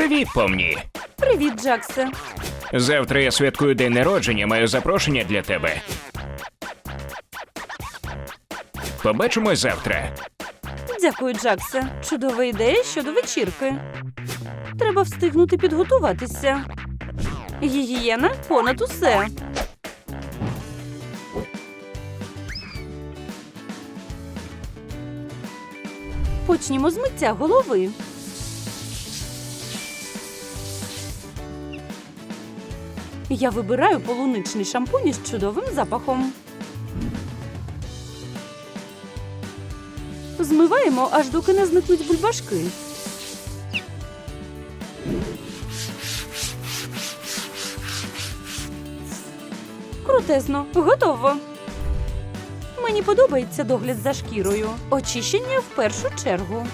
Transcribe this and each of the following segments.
Привіт, помні. Привіт, Джаксе. Завтра я святкую день народження, маю запрошення для тебе. Побачимось завтра. Дякую, Джаксе. Чудова ідея щодо вечірки. Треба встигнути підготуватися. Гігієна понад усе. Почнімо з миття голови. Я вибираю полуничний шампунь із чудовим запахом. Змиваємо, аж доки не зникнуть бульбашки. Крутезно, готово. Мені подобається догляд за шкірою. Очищення в першу чергу.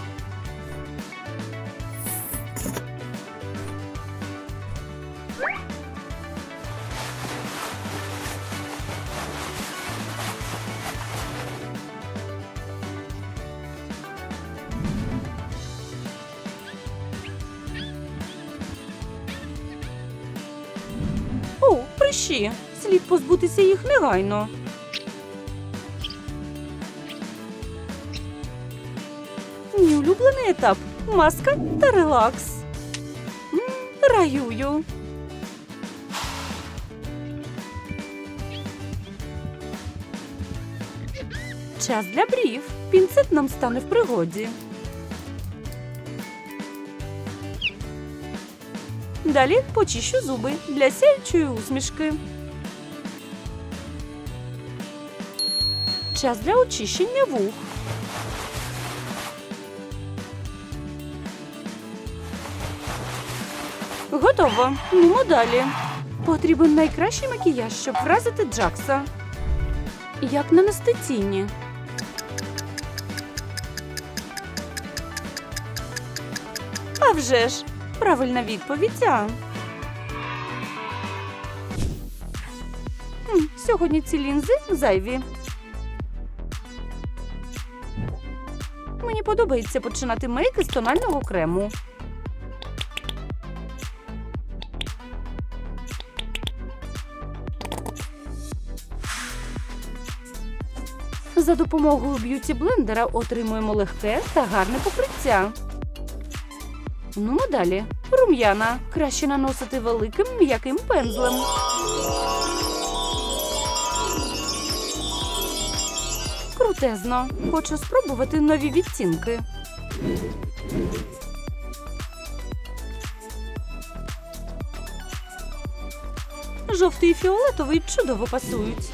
О. Слід позбутися їх негайно. Мій улюблений етап маска та релакс. Раюю. Час для брів. Пінцет нам стане в пригоді. Далі почищу зуби для сяючої усмішки. Час для очищення вух. Готово. Ну далі. Потрібен найкращий макіяж, щоб вразити Джакса. Як нанести тіні. А вже ж, правильна відповідь. А. Сьогодні ці лінзи зайві. Мені подобається починати мейк із тонального крему. За допомогою б'юті блендера отримуємо легке та гарне покриття. Ну, далі. Рум'яна. Краще наносити великим м'яким пензлем. Крутезно. Хочу спробувати нові відтінки. Жовтий і фіолетовий чудово пасують.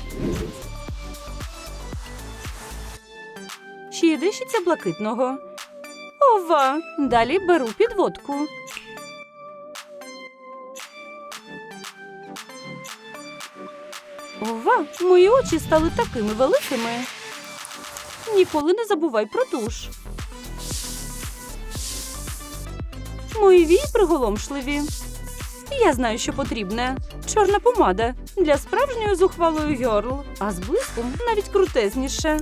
Ще є дещиця блакитного. Ова! Далі беру підводку. Ова, мої очі стали такими великими. Ніколи не забувай про туш. Мої вії приголомшливі. Я знаю, що потрібне. Чорна помада для справжньої зухвалої гьорл, а з блиском навіть крутезніше.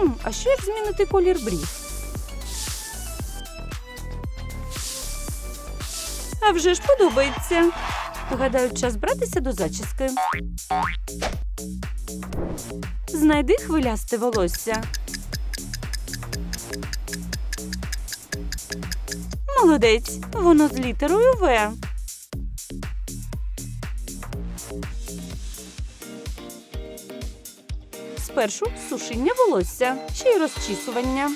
Хм, а що як змінити колір брів? А вже ж подобається. Гадаю, час братися до зачіски. Знайди хвилясте волосся. Молодець, воно з літерою В. Спершу сушіння волосся, ще й розчісування.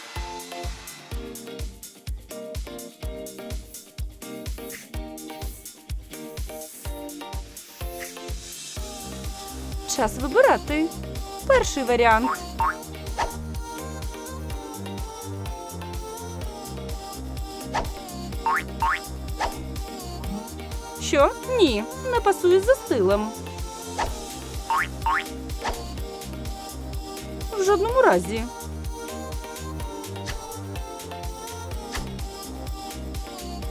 Час вибирати. Перший варіант. Що? Ні, не пасує за стилем. В жодному разі.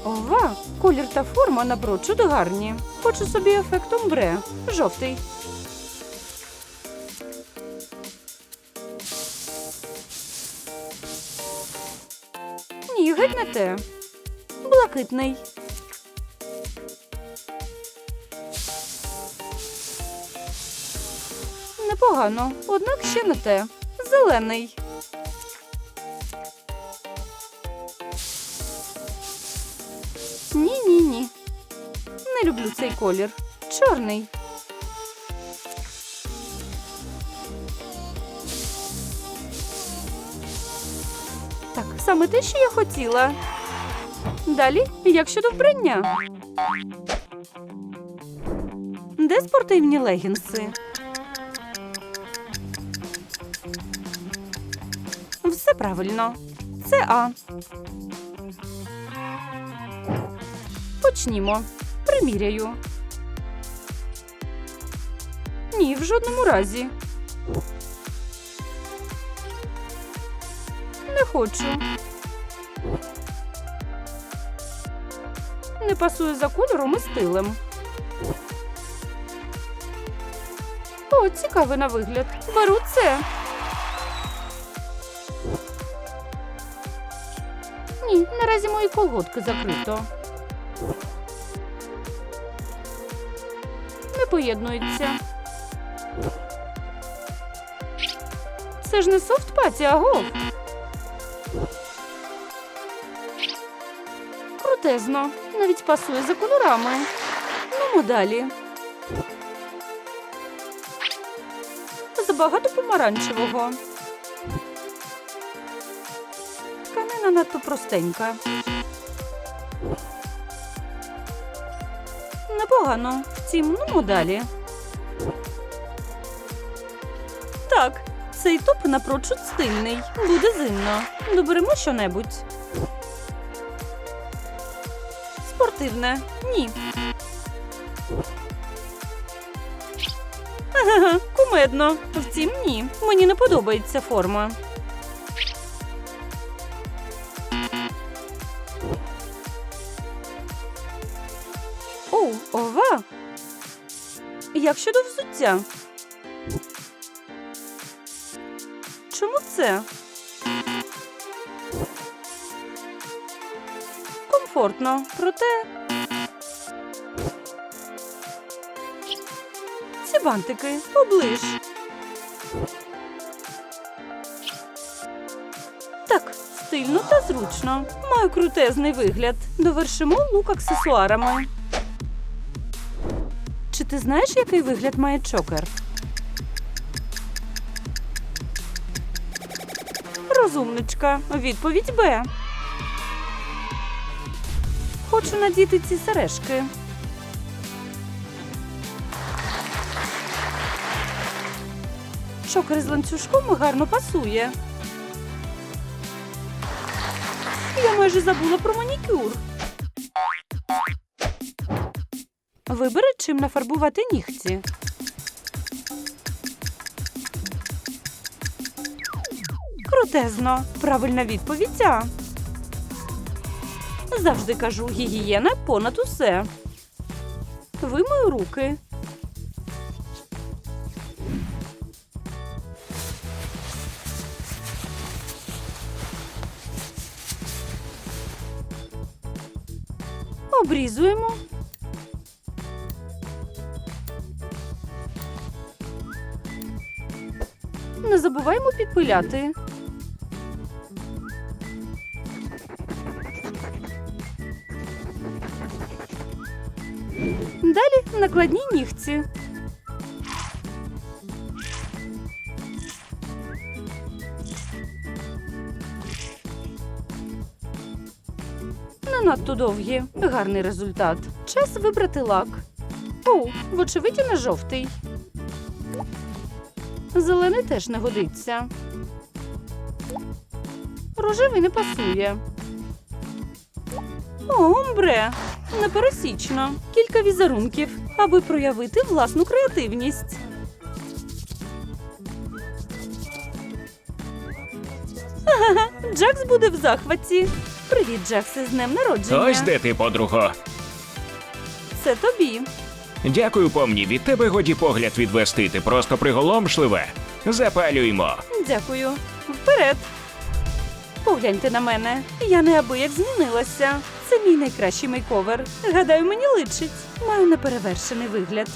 Ова, колір та форма напрочуд гарні. Хочу собі ефект омбре. Жовтий. Ні, геть не те. Блакитний. Непогано, однак ще не те. Зелений. Ні, ні, ні. Не люблю цей колір. Чорний. Так, саме те, що я хотіла. Далі, як щодо вбрання? Де спортивні легінси? Все правильно. Це А. Почнімо. Приміряю. Ні, в жодному разі. Не хочу. Не пасує за кольором і стилем. О, цікавий на вигляд. Беру це. Наразі мої колготки закрито. Не поєднуються. Це ж не софт паті, аго. Крутезно. Навіть пасує за кольорами. Ну, далі. Забагато помаранчевого. Тканина надто простенька. Непогано. Втім, ну далі. Так, цей топ напрочуд стильний. Буде зимно. Доберемо щонебудь. Спортивне. Ні. Кумедно. Втім, ні. Мені не подобається форма. Як щодо взуття? Чому це? Комфортно, проте. Ці бантики оближ. Так, стильно та зручно. Маю крутезний вигляд. Довершимо лук аксесуарами. Ти знаєш, який вигляд має чокер? Розумничка. Відповідь Б. Хочу надіти ці сережки. Чокер з ланцюжком гарно пасує. Я майже забула про манікюр. Вибери, чим нафарбувати нігті. Крутезно. Правильна відповідь А. Завжди кажу, гігієна понад усе. Вимою руки. Обрізуємо. Не забуваємо підпиляти. Далі накладні нігці. Не надто довгі. Гарний результат. Час вибрати лак. О, вочевидь, не жовтий. Зелений теж не годиться. Рожевий не пасує. О, омбре. Непересічно. Кілька візерунків, аби проявити власну креативність. Ага, Джакс буде в захваті. Привіт, Джакс, з днем народження. Ось де ти, подруго. Це тобі. Дякую, помні, від тебе годі погляд відвести, ти просто приголомшливе. Запалюймо. Дякую. Вперед. Погляньте на мене. Я неабияк змінилася. Це мій найкращий мейковер. Гадаю, мені личить. Маю неперевершений вигляд.